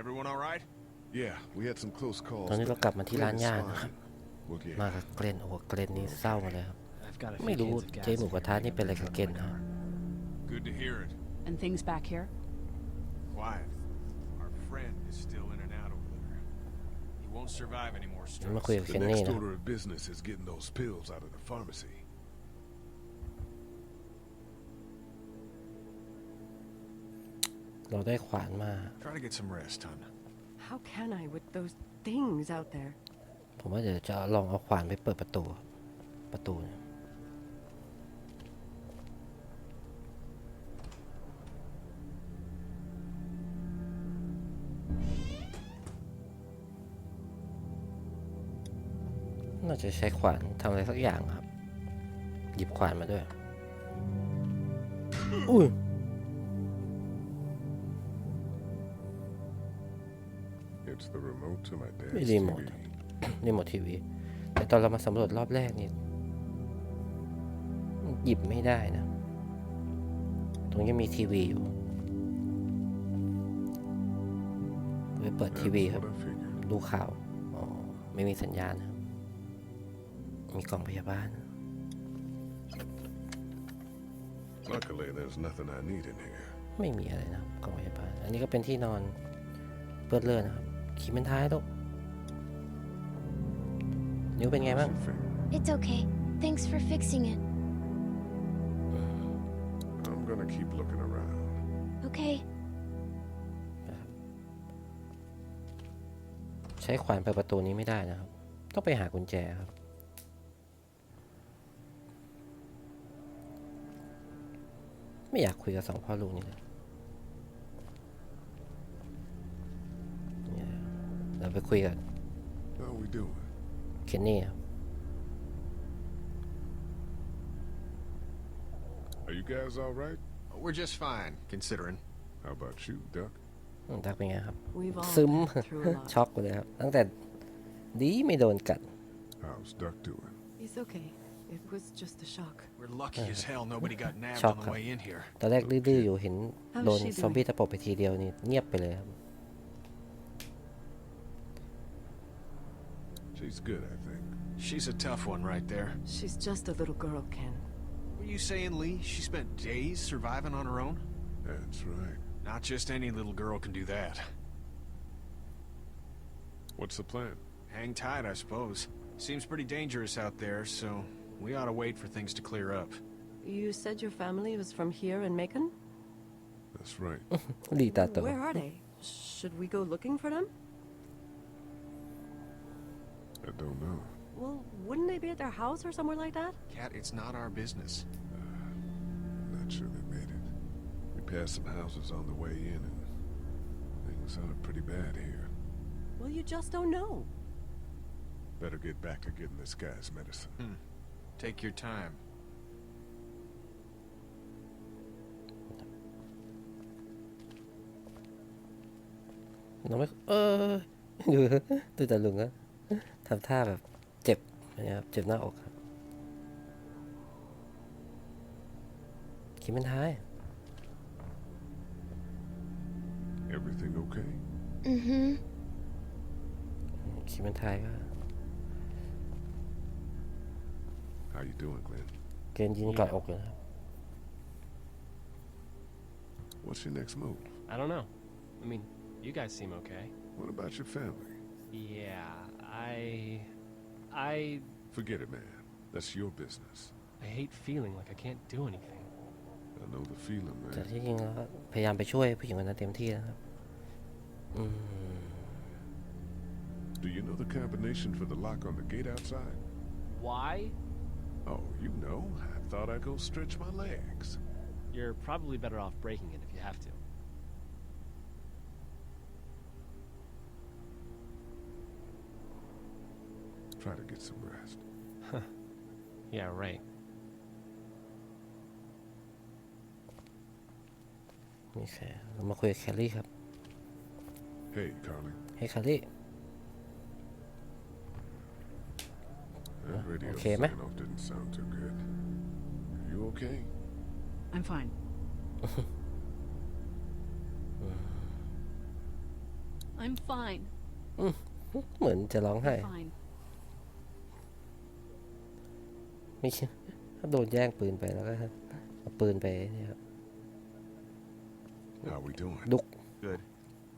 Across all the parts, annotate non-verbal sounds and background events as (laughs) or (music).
Everyone all right? Yeah, we had some close calls. ตอนนี้เรา but กลับมาที่ร้าน Glenn is ย่าง fine. นะครับ We'll get มากับเกรนโอ้โหเกรนนี่เศร้ามาเลยครับ I've got a ไม่ few รู้ cans of gas เจ๊หมู in กระ here. ทะนี่เป็นอะไรกับเกรนครับ Good to hear it. And things back here? Quiet. Our friend is still in and out over there. He won't survive any more งั้นมา stress. คุยกับ The เคนนี่ next นะครับ order of business is getting those pills out of the pharmacy. เราได้ขวานมา Try to get some rest, hon. How can I with those things out there? ผมว่าเดี๋ยวจะลองเอาขวานไปเปิดประตู ประตูเนี่ย น่าจะใช้ขวานทำอะไรสักอย่างครับ หยิบขวานมาด้วย อุ้ย It's the remote to my dad's Really remote. TV. นี่หมดทีวี แต่ตอนเรามาสำรวจรอบแรกนี่หยิบไม่ได้นะ ตรงนี้มีทีวีอยู่ไปเปิดทีวี That's ครับ what I figured. ดูข่าวอ๋อไม่มีสัญญาณครับ มีกล่องพยาบาล Luckily, there's nothing I need in here. ไม่มีอะไรนะครับกล่องพยาบาล อันนี้ก็เป็นที่นอนเปื้อนเลือดนะครับ ขี่เป็นท้ายลูกนิ้วเป็นไงบ้าง How's your finger? It's okay. Thanks for fixing it. I'm gonna keep looking around. Okay. ใช้ขวานเปิดประตูนี้ไม่ได้นะครับ ต้องไปหากุญแจครับ ไม่อยากคุยกับสองพ่อลูกนี่เลยเนี่ย เราไปคุยกับ How we doing? เคนนี่ครับ Are you guys all right? We're just fine, considering. How about you, Duck? อืมดักเป็นไงครับ We've all ซึม been through a lot. ช็อกไปเลยครับ ตั้งแต่ดีไม่โดนกัด How's Duck doing? He's okay. It was just a shock. We're lucky as hell nobody got nabbed Shock on the her. way in here. ตอนแรกดื้อๆอยู่เห็น How's โดน she ซอมบี้ doing? ตะปบไปทีเดียวนี่เงียบไปเลยครับ She's good, I think. She's a tough one right there. She's just a little girl, Ken. Were you saying, Lee, she spent days surviving on her own? That's right. Not just any little girl can do that. What's the plan? Hang tight, I suppose. Seems pretty dangerous out there, so we ought to wait for things to clear up. You said your family was from here in Macon? That's right. (laughs) Where are they? Should we go looking for them? I don't know. Well, wouldn't they be at their house or somewhere like that? Cat, it's not our business. Uh, not sure they made it. We passed some houses on the way in, and things are pretty bad here. Well, you just don't know. Better get back to getting this guy's medicine. Hmm. Take your time. Nó mới... Ơ... Tôi trả lường á. อดูดูแต่ลุงอะทำท่าแบบเจ็บนะครับเจ็บหน้าอกครับคิดเป็นท้าย Everything okay? Mm-hmm. คิดเป็นท้ายก็ How you doing, Glenn? เกณฑ์ยินกอดอกเลยนะครับ What's your next move? I don't know. I mean, you guys seem okay. What about your family? Yeah, I. I. Forget it, man. That's your business. I hate feeling like I can't do anything. I know the feeling, แต่ man. ที่จริงแล้วพยายามไปช่วยผู้หญิงคนนั้นเต็มที่นะครับ อืม Do you know the combination for the lock on the gate outside? Why? Oh, you know. I thought I'd go stretch my legs. You're probably better off breaking it if you have to. Try to get some rest. (laughs) Yeah, right. นี่แค่เรามาคุยกับแคลรี่ครับ Hey, Carly. ให้แคลรี่ That radio okay, man. signal didn't sound too good. Are you okay? I'm fine. (laughs) I'm fine. เหมือนจะร้องไห้ Fine. ไม่ใช่ถ้าโดนแย่งปืนไปแล้วก็เอาปืนไปเนี่ยครับ How we doing? ดุก Good.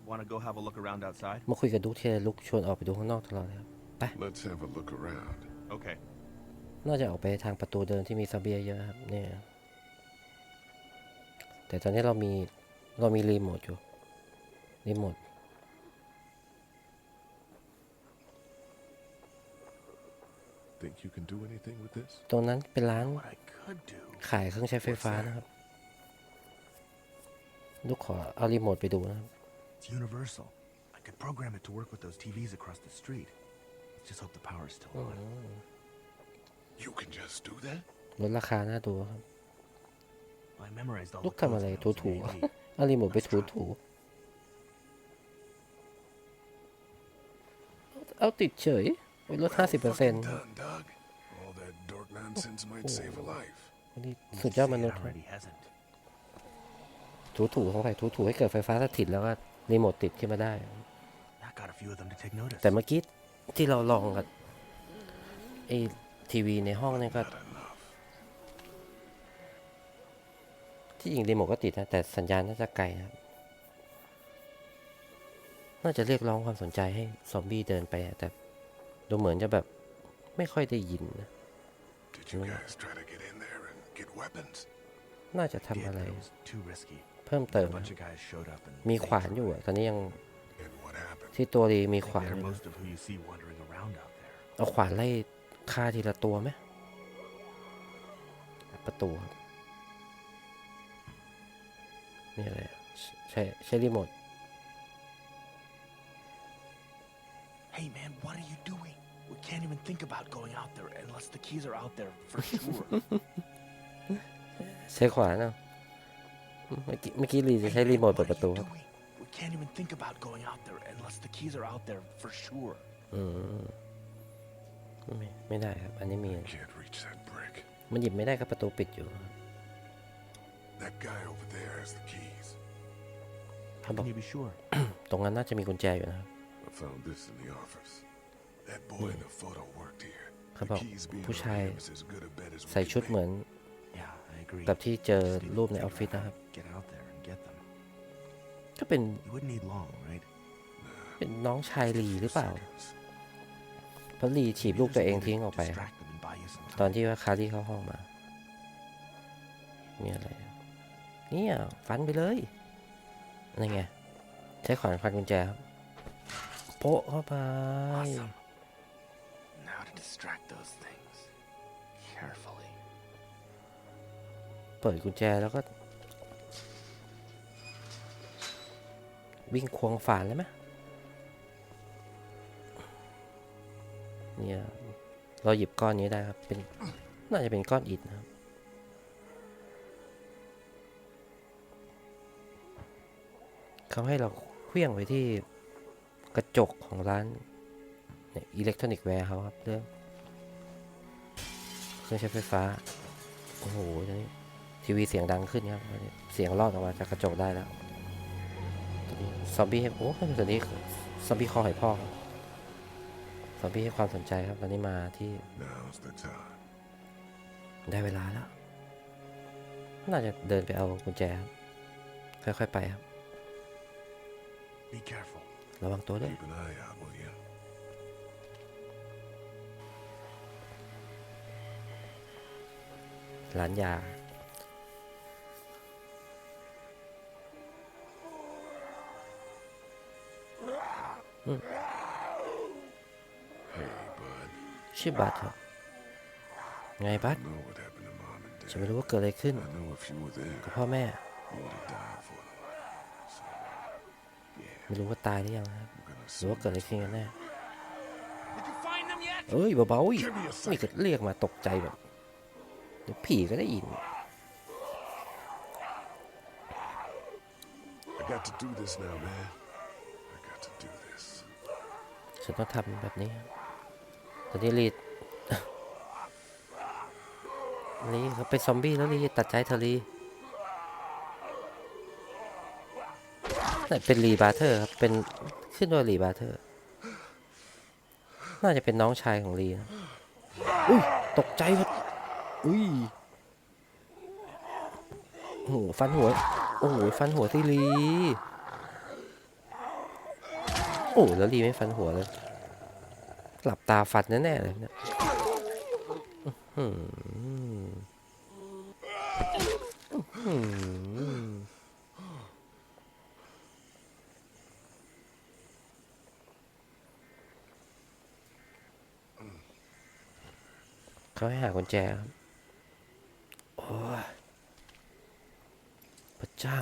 Want to go have a look around outside? มาคุยกับดุกทีไรลุกชวนออกไปดูข้างนอกตลอดเลยครับ Let's have a look around. Okay. น่าจะออกไปทางประตูเดินที่มีซอมบี้เยอะๆครับเนี่ย แต่ตอนนี้เรามีเรามีรีโมทอยู่รีโมท Think you can do anything with this? ตรงนั้นเป็นร้าน What I could do. ขายเครื่องใช้ไฟฟ้านะครับ ลูกขอเอารีโมทไปดูนะครับ It's universal. I could program it to work with those TVs across the street. Let's just hope the power's still on. You can just do that? ลดราคาน่าดูครับ I memorized all ลูก the ทำ codes อะไร when I ถู was in ถู AV. เอารีโมทไปถูถูเอาติดเฉย (laughs) ไปลดห้าสิบเปอร์เซ็นต์ Done, Doug. All that dork nonsense might save a life. นี่ You สุดยอด say ม it นุษย์ครับ already hasn't. ถูถูของใครถูถูให้เกิดไฟฟ้าสถิตแล้วก็รีโมทติดขึ้นมาได้ That got a few of them to take notice. แต่เมื่อกี้ที่เราลองกับไอ้ทีวีในห้องนี่ก็ Not enough. ที่จริงรีโมทก็ติดนะ แต่สัญญาณน่าจะไกลนะครับน่าจะเรียกร้องความสนใจให้ซอมบี้เดินไปอะแต่ ดูเหมือนจะแบบไม่ค่อยได้ยินนะ Did you guys try to get in there and get weapons? น่าจะทำ Did, อะไร but it was too risky. เพิ่มเติม A นะ bunch of guys showed up and มี they ขวานอยู่ threw อะ it. ตอนนี้ยัง And what happened? ที่ตัวดีมี I ข think วาน they're อยู่นะ most of who you see wandering around out there. เอาขวานไล่ฆ่าทีละตัวไหมประตูครับนี่อะไรอะใช้ใช้รีโมท Hey man, what are you doing? We can't even think about going out there unless the keys are out there for sure. ใช้ขวานเอาเมื่อกี้เมื่อกี้ลีจะใช้ Hey, รี man, โมท what เปิด are ประตู you ครับ doing? We can't even think about going out there unless the keys are out there for sure. อืมไม่ไม่ได้ครับ อันนี้มี Can't reach that brick. มันหยิบไม่ได้ครับประตูปิดอยู่ครับ That guy over there has the keys. เขา How บอก can you be sure? ตรงนั้นน่าจะมีกุญแจอยู่นะครับ I found this in the office. เขา The บอก keys being ผู้ on ชาย him is as good a bet as we ใส่ can ชุด make. เหมือน Yeah, I agree. แบบที่เจอ Just need to รูปในอ figure อฟฟิศ out how นะครับ to Get out there and get them. ก็เป็น You wouldn't need long, right? เป็นน้องชายลีหรือเปล่า Seconds. เพราะลีถีบลูกตัวเองทิ้งออกไปครับ Distract them and buy you some ตอน time. ที่ว่าคารี่เข้าห้องมามีอะไรอะเนี่ยฟันไปเลยนี่ไง ใช้ขวานฟันกุญแจครับโปะเข้าไป Awesome. Now to distract those things. Carefully. เปิดกุญแจแล้วก็ วิ่งควงฝานเลยไหมเนี่ยเราหยิบก้อนนี้ได้ครับ เป็น น่าจะเป็นก้อนอิฐนะครับ เขาให้เราเคลื่องไปที่กระจกของร้านอิเล็กทรอนิกส์แวร์เขาครับเรื่อง เครื่องใช้ไฟฟ้า โอ้โหตอนนี้ทีวีเสียงดังขึ้นครับตอนนี้เสียงรอดออกมาจากกระจกได้แล้วตอนนี้ซอมบี้ให้โอ้ตอนนี้ซอมบี้คอหอยพอกครับซอมบี้ให้ความสนใจครับตอนนี้มาที่ Now's the time. ได้เวลาแล้ว น่าจะเดินไปเอากุญแจครับ ค่อยๆไปครับ Be careful. ระวังตัวด้วย ร้านยา ชื่อบัตเหรอไงบัตฉันไม่รู้ว่าเกิดอะไรขึ้น กับพ่อแม่ ไม่รู้ว่าตายหรือยังครับหรือว่าเกิดอะไรขึ้นกันแน่เอ้ยเบาๆอีกไม่เกิดเรียกมาตกใจแบบ ดี๋ยวผีก็ได้ยิน I got to do this now, man. I got to do this. ฉันต้องทำแบบนี้ครับตอนนี้รีดรีเขาเป็นซอมบี้แล้วรีตัดใจเธอรีแต่เป็นรีบาเทอร์ครับ เป็นขึ้นว่ารีบาเทอร์ น่าจะเป็นน้องชายของรีนะอุ้ยตกใจหมด อุ้ยโอ้โหฟันหัว โอ้โหฟันหัวที่รีโอ้แล้วรีไม่ฟันหัวเลย หลับตาฟันแน่ๆเลยเนี่ยเขาให้หากุญแจครับ โอ้ยพระเจ้า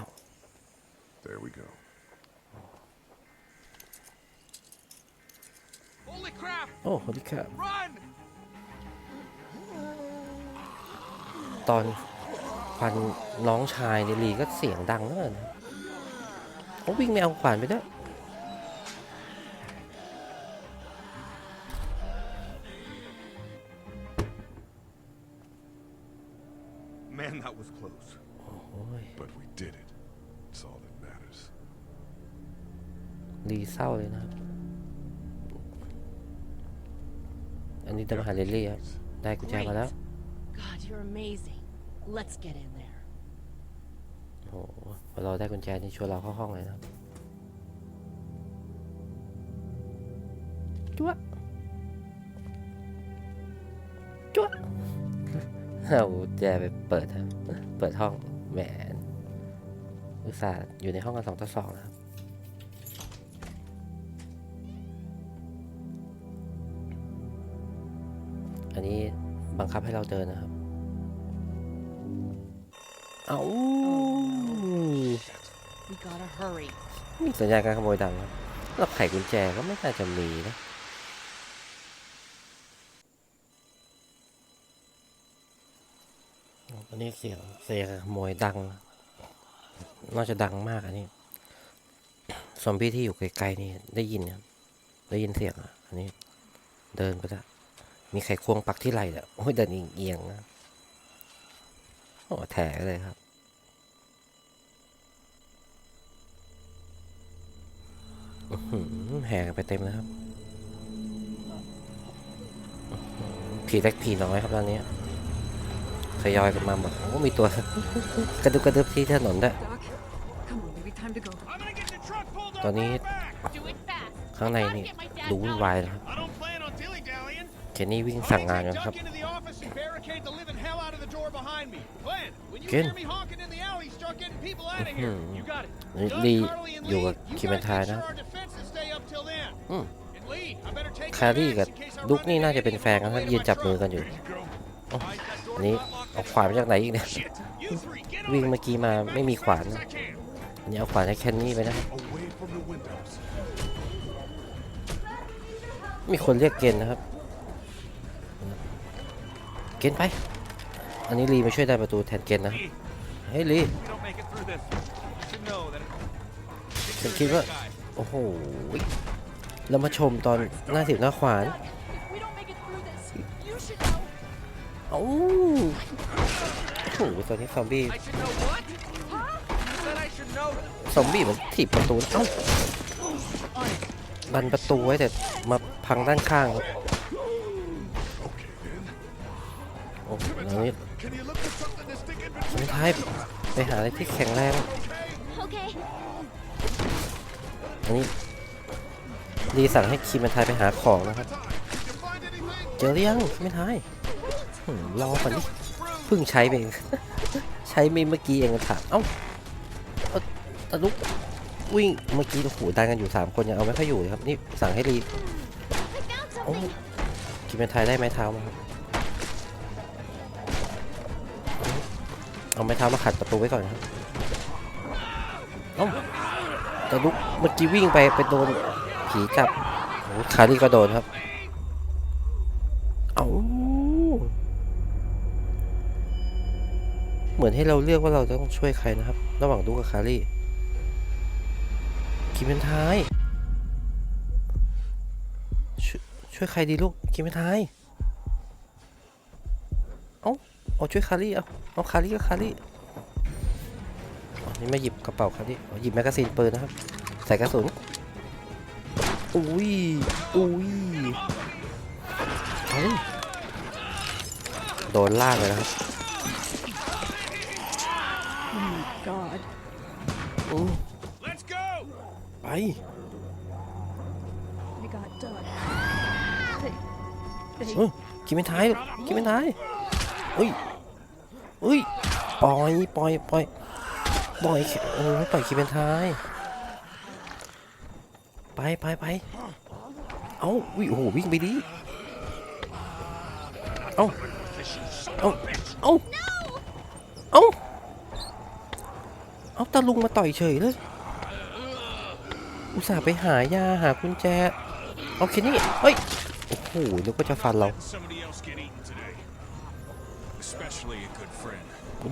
There we go. Holy crap! โอ้โหดีครับ Run! ตอนฟันน้องชายในลีก็เสียงดังเลยนะเขาวิ่งไม่เอาขวานไปด้วย ลีเศร้าเลยนะครับ อันนี้จะมาหาเลลี่ครับ ได้กุญแจมาแล้ว God, you're amazing. Let's get in there. โอ้โหพอเราได้กุญแจนี่ชวนเราเข้าห้องเลยนะครับจั๊วะจั๊วะเอากุญแจไปเปิดครับ เปิดห้องแหมอุตส่าห์อยู่ในห้องกันสองต่อสองนะครับ อันนี้บังคับให้เราเดินนะครับ เอา We gotta hurry. มีสัญญาณการขโมยดังครับแล้วไขกุญแจก็ไม่น่าจะมีนะอันนี้เสียงเสียงขโมยดัง น่าจะดังมากอันนี้ซอมบี้ที่อยู่ไกลๆนี่ได้ยินครับได้ยินเสียงอะอันนี้เดินไปแล้ว มีไขควงปักที่ไหล่แล้วโอ้ยเดินเอียงๆนะโอ้แถเลยครับหือแห่กันไปเต็มแล้วครับผีเล็กผีน้อยครับตอนนี้ทยอยกันมาหมดโอ้มีตัว กระดุกกระดึบที่ถนนด้วยตอนนี้ข้างในนี่ดูวุ่นวายนะครับ เคนนี่วิ่งสั่งงานกันครับ Duck into the office and barricade the living hell out of the door behind me. Glenn, when you Ken. hear me honking in the alley, start getting people out of here. Mhm. You got it. นี่ Doug, ลี Carly, and อยู่กับ Lee, you คิมเบน guys ทาย make นะ sure our defenses stay up till then. อืม And Lee, I better take แครี่ your กับ bags in case I ดุก run นี่ into น่าจะ any เป็นแฟนกันครับ people ยืน on the way จั to บ my มือ truck. กันอยู่ Here you go. โอ้ Eyes that door อันนี้ not locked เอาขวานมาจากไหนอีกเนี่ย Shit. You three, get on วิ่ง it. เมื่อกี้มาไม่มีขวาน As นะ fast as I can. อันนี้เอาขวานให้แคนนี่ไปนะครับ Away from the windows. มีคนเรียกเกณฑ์นะครับ เกณฑ์ไป อันนี้ลีมาช่วยได้ประตูแทนเกณฑ์นะ เฮ้ยลีฉันคิดว่า โอ้โห เรามาชมตอนหน้าสิบหน้าขวานโอ้โหตอนนี้ซอมบี้ซอมบี้มันถีบประตู เอ้าบันประตูไว้แต่มาพังด้านข้าง โอ้โหอันนี้ Can you look for something to stick in สุ between? ดท้ายไปหาอะไรที่แข็งแรง Okay. อันนี้รีสั่งให้คิมมันทายไปหาของนะครับ Did you find anything? เจอหรือยังไม่ทายหืมรอก่อนดิเพิ่งใช้ไปเอง ใช้ไม่เมื่อกี้เองถามเอ้าเอาตะลุกวิ่งเมื่อกี้โอ้โหดันกันอยู่สามคนยังเอาไม่ค่อยอยู่เลยครับ นี่สั่งให้รี I found โอ้ something. คิมเป็นไทยได้ไม้เท้ามาครับ เอาไม้เท้ามาขัดประตูไว้ก่อนครับเอ้าตะลุกเมื่อกี้วิ่งไปไปโดนผีจับโอ้โหคารี่ก็โดนครับ เอาเหมือนให้เราเลือกว่าเราจะต้องช่วยใครนะครับ ระหว่างดูกับคารี่คิมเป็นไทยช่วยช่วยใครดีลูกคิมเป็นไทยเอา เอาช่วยคารี่เอาเอาคารี่ก็คารี่อ๋อนี่มาหยิบกระเป๋าคารี่อ๋อหยิบแมกกาซีนปืนนะครับ ใส่กระสุนอุ้ยอุ้ยเอ้าโดนลากเลยนะครับ Oh my god. อู้ Let's go! ไป They got Doug. They. They. เฮ้ยกินไม่ท้ายกินไม่ท้าย อุ้ยอุ้ยปล่อยปล่อยปล่อยปล่อยโอ้ยปล่อยกินเป็นท้ายไปไปไปเอ้าอุ้ยโอ้โหวิ่งไปดิเอ้าเอ้าเอ้าเอ้าเอาตาลุงมาต่อยเฉยเลย อุตส่าห์ไปหายาหากุญแจ เอาแค่นี้เฮ้ย โอ้โหนึกว่าจะฟันเรา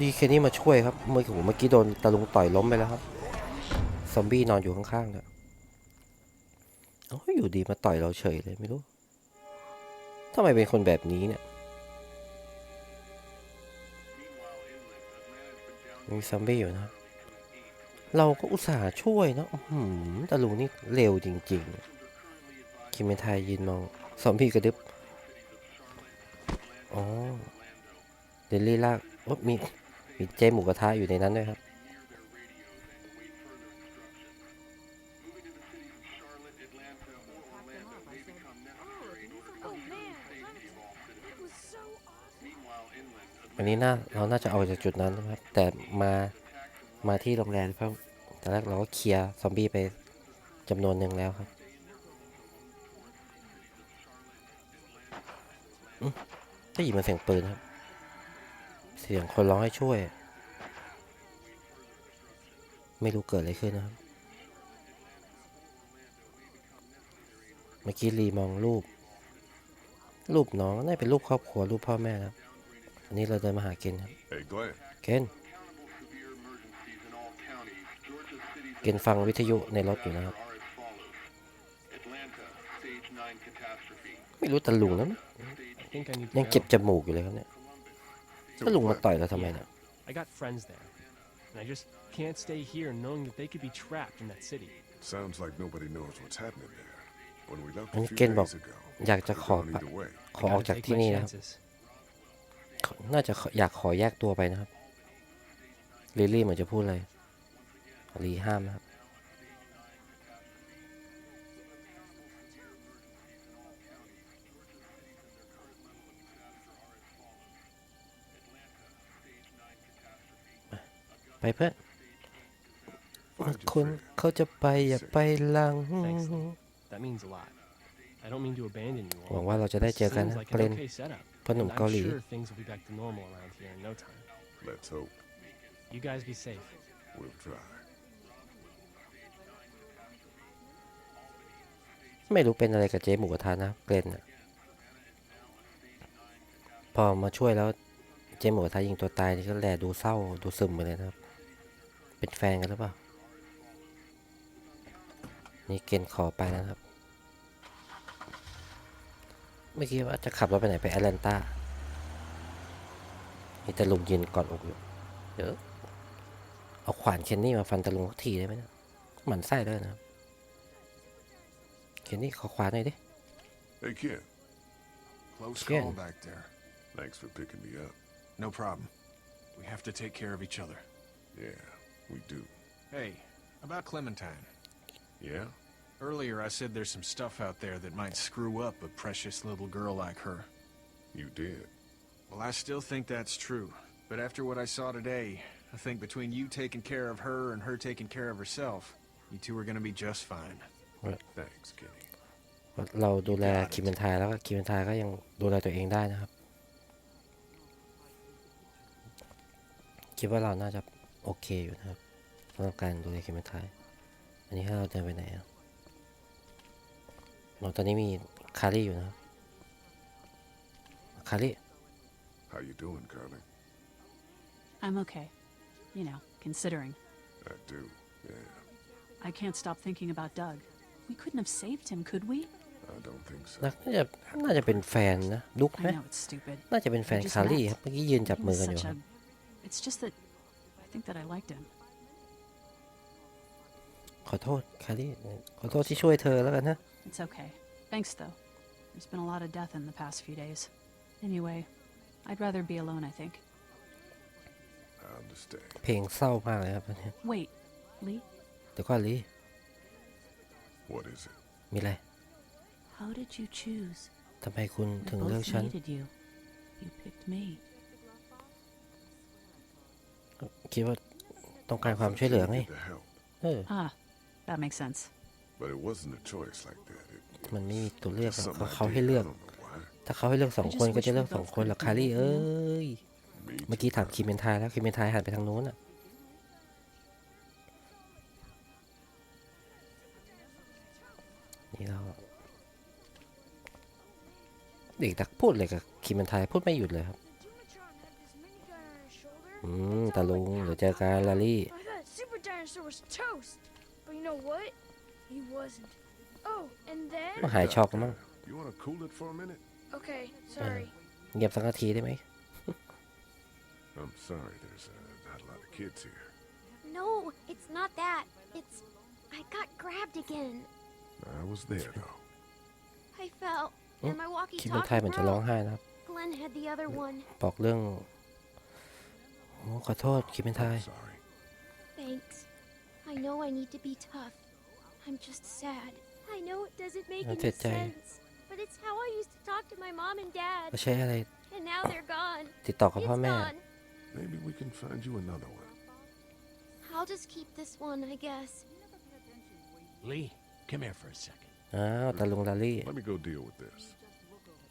ดีแค่นี้มาช่วยครับเมื่อกี้เมื่อกี้โดนตะลุงต่อยล้มไปแล้วครับ ซอมบี้นอนอยู่ข้างๆเนี่ยอ้าอยู่ดีมาต่อยเราเฉยเลยไม่รู้ทำไมเป็นคนแบบนี้เนี่ย มีซอมบี้อยู่นะ เราก็อุตส่าห์ช่วยนะอื้อหือตะลุงนี่เร็วจริงๆ คิมเมนไทยยืนมองซอมบี้กระดึบอ๋อเดลลี่ลาก มีมีเจหมูกระทะอยู่ในนั้นด้วยครับ วันนี้น่าเราน่าจะเอาจากจุดนั้นนะครับ แต่มามาที่โรงแรมเพราะแต่แรกเราก็เคลียร์ซอมบี้ไปจำนวนหนึ่งแล้วครับได้ยินมาเสียงปืนครับ เสียงคนร้องให้ช่วย ไม่รู้เกิดอะไรขึ้นนะครับ เมื่อกี้รีมองรูป รูปน้องน่าจะเป็นรูปครอบครัวรูปพ่อแม่นะครับ อันนี้เราเดินมาหาเกนครับ Hey, Glenn. เกนเกนฟังวิทยุในรถอยู่นะครับ ไม่รู้ตะลุงแล้วนะ I think I need to ยัง go. เก็บจมูกอยู่เลยครับเนี่ย ตะลุงมาต่อยเราทำไมเนี่ย I got friends there. And I just can't stay here knowing that they could be trapped in that city. Sounds like nobody knows what's happening there. When we left อัน a นี้ few เกนบอก days ago, อยากจะ we've ขอ gone ปะ either way. ขอออก Gotta จาก take ที่ my นี่นะครับ chances. น่าจะขออยากขอแยกตัวไปนะครับลิลลี่เหมือนจะพูดอะไรลีห้ามนะครับ เพื่อน Glad you คน figured. เขาจะไปอย่าไปหลัง Thanks. That means a lot. I don't mean to abandon you หวัง all. ว่าเราจะได้เจอกัน Seems นะ like เปร an น okay setup. พ่อหนุ่ม And เกา I'm หลี sure things will be back to normal around here in no time. Let's hope. You guys be safe. We'll try. ไม่รู้เป็นอะไรกับเจ๊หมูกระทะนะเกรนน่ะพอมาช่วยแล้วเจ๊หมูกระทะยิงตัวตายนี่ก็แลดูเศร้าดูซึมไปเลยนะครับ เป็นแฟนกันหรือเปล่า นี่เกณฑ์ขอไปแล้วนะครับ เมื่อกี้ว่าจะขับรถไปไหนไปแอตแลนตามีตะลุงยืนกอดอกอยู่เดี๋ยวเอาขวานเคนนี่มาฟันตะลุงสักทีได้ไหมเนะหมันไส้ด้วยนะครับเคนนี่ขอขวานหน่อยดิ Hey, kid. Close Skin. call back there. Thanks for picking me up. No problem. We have to take care of each other. Yeah, we do. Hey, about Clementine. Yeah? Earlier I said there's some stuff out there that might screw up a precious little girl like her. You did. Well, I still think that's true. But after what I saw today, I think between you taking care of her and her taking care of herself, you two are gonna be just fine. Thanks, Kenny. เราดูแลคิมเบนทายแล้วก็คิมเบนทายก็ยังดูแลตัวเองได้นะครับ คิดว่าเราน่าจะ โอเคอยู่นะครับสำหรับการดูแลคิมเบนทาย อันนี้ถ้าเราเดินไปไหนอะเราตอนนี้มีคารี่อยู่นะครับคารี่ How you doing, Carly? I'm okay. You know, considering. I do. Yeah, I can't stop thinking about Doug. We couldn't have saved him, could we? I don't think so. น่าน่าจะน่าจะเป็นแฟนนะดุก I ไหม know it's stupid. น่าจะเป็นแฟนคารี่ครับ เมื่อกี้ยืนจับ He มือ was กันอยู่ such ครับ a. It's just that I think that I liked him. ขอโทษคารี่ขอโทษที่ช่วยเธอแล้วกันนะ It's okay. Thanks, though. There's been a lot of death in the past few days. Anyway, I'd rather be alone, I think. I understand. เพลงเศร้ามากเลยครับอันเนี้ย Wait, Lee, เดี๋ยวก่อนลี What is it? มีอะไร how did you choose? ทำไมคุณ I ถึงเลือก both ฉัน needed you. You picked me. คิดว่าต้องการความช่วยเหลือไง To help. เออ Ah, that makes sense. But it wasn't a choice like that. It, มันไม่มีตัวเลือกหรอก something เขา I ให้ did. เลื I อก don't know why. ถ้าเขาให้เลือกสอง I just คนก็ wish จะ we เลือก both สองคนหรอก couldn't คารี่ be เอ้ย Me เมื่อกี้ too. ถามคิมเมนทายแล้วคิมเมนทายหันไปทางนู้นอะ นี่เราเด็กตักพูดเลยกับคิมเมนทายพูดไม่หยุดเลยครับ อืมตาลุงเดี๋ยวเจอกันลาลี่ I thought Super Dinosaur was toast. But you know what? He wasn't. Oh, and then. ต้องหายช็อกแล้วมั้ง You want to cool it for a minute? Okay, sorry. เงียบสักนาทีได้ไหม I'm sorry. There's uh, not a lot of kids here. No, it's not that. It's. I got grabbed again. I was there though. I fell. And my คิมเมน walkie ทายเหมือนจะร้อง talkie ไห้นะครับ Glenn had the other one. บอกเรื่องโอ้ขอโทษคิมเมนทาย I'm sorry. Thanks. I know I need to be tough. I'm just sad. I know it doesn't make That's any it, Jay. sense. But it's how I used to talk to my mom and dad. ก็ใช้อะไร And now they're gone. ติดต่อกับ It's พ่อแม่ gone. Maybe we can find you another one. I'll just keep this one, I guess. Lee, come here for a second. อ้าวตาลุงลาลี่ Let me go deal with this.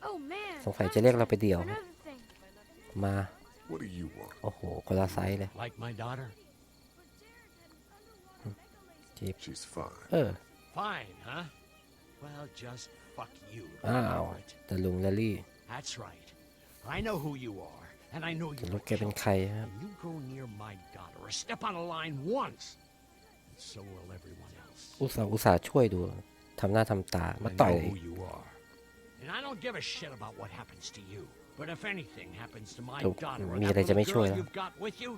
Oh man. สงสัยจะเรียกเราไปเดี่ยว Another thing. มา What do you want? โอ้โหคนละไซส์เลย Like my daughter? จีบ She's fine. เออ Fine, huh? Well, just fuck you. อ้าว Margaret. ตาลุงลาลี่ That's right. I know who you are, and I know แต่ you're ลู a กแกเป็น killer. ใครครับ And you go near my daughter or step on a line once, and so will everyone else. อุตส่าห์อุตส่าห์ช่วยดูทำหน้าทำตา มา I ต่อย know who you are. And I don't give a shit about what happens to you. But if anything happens to my ถูก daughter or มี that อะไรจะไม่ little ช่วย girl แล้ว you've got with you,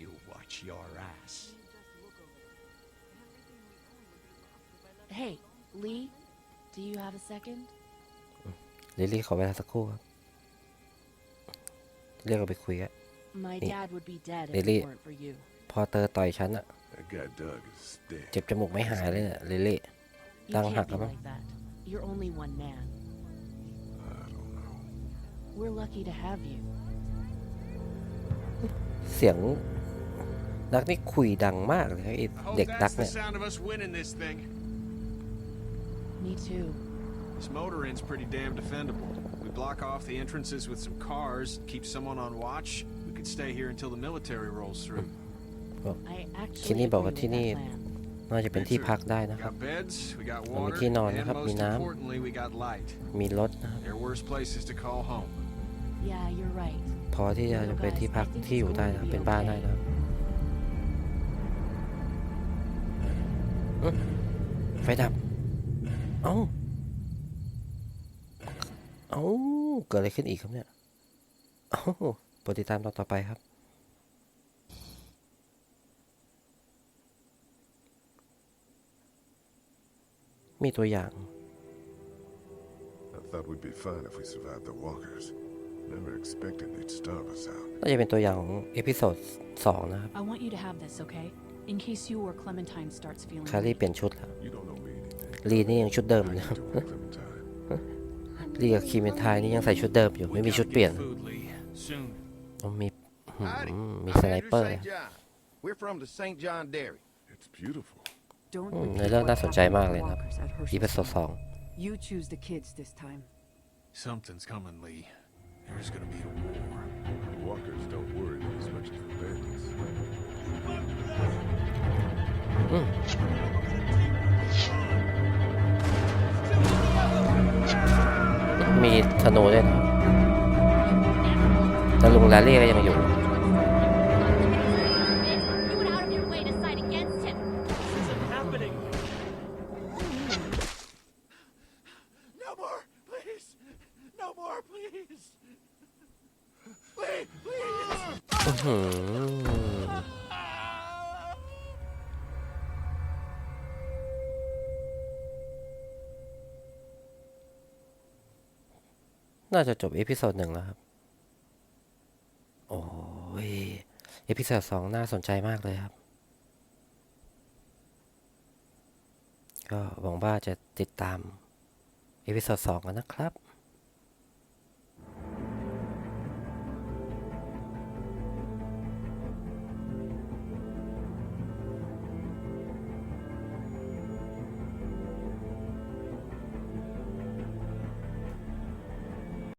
you watch your ass. Hey, Lee, do you have a second? ลิลลี่ขอเวลาสักครู่ครับเรียกเราไปคุยอะ My Hey, dad would be dead if Lily. it weren't for you. พอเตอต่อยฉันอะ That guy Doug is dead. เจ็บจมูกไม่หายเลยเนี่ยลิลลี่ You Đang can't hạt be lắm á. like that. You're only one man. I don't know. We're lucky to have you. เสียงนักนี่คุยดังมากเลยไอ้ I hope เด็กนัก that's เนี่ the ย sound of us winning this thing. Me too. This motor inn's pretty damn defendable. We block off the entrances with some cars, keep someone on watch. We could stay here until the military rolls through. I actually Kitty agree bảo with Kitty that plan. น่าจะเป็นที่พักได้นะ We ครับ got beds, we got มี water, ที่นอน and นะครับมี most น้ำ importantly, we got light. มีรถนะครับ There are worse places to call home. Yeah, you're right. พอที่จะเป็นที่พักที่อยู่ได้นะครับเป็นบ้านได้นะครับอื้อไฟดับ เอ้า เอ้า เกิดอะไรขึ้นอีกครับเนี่ย เอ้าโปรดติดตามตอนต่อไปครับมีตัวอย่าง I thought we'd be fine if we survived the walkers. Never expected they'd starve us out. น่าจะเป็นตัวอย่างของเอพิโซดสองนะครับ I want you to have this, okay? In case you or Clementine starts feeling คารี่ weak. เปลี่ยนชุดแล้ว You don't know me anything. ลีนี่ยังชุดเดิมอ How ยู่ you นะครับ doing, Clementine? ลีกับคีเมนทายนี่ยังใส่ชุดเดิมอยู่ไม่มีชุดเปลี่ยน Food, Lee. Soon. ต้องมีหืม Howdy. มี I'm สไน Andrew เปอร์ St. John. We're from the St. John Dairy. It's beautiful. Don't อืม repeat ในเรื่อง what น่าสนใจ happened มาก to เลยนะครับ walkers at อี Hershey พิโซด Center. สอง You choose the kids this time. Something's coming, Lee. There's gonna be a war. The walkers don't worry me as much as the bandits. มีธนูด้วยนะครับแต่ลุงลาเล่ก็ยังอยู่ น่าจะจบเอพิโซดหนึ่งแล้วครับ โอ้ย เอพิโซดสองน่าสนใจมากเลยครับ ก็หวังว่าจะติดตาม เอพิโซดสองกันนะครับ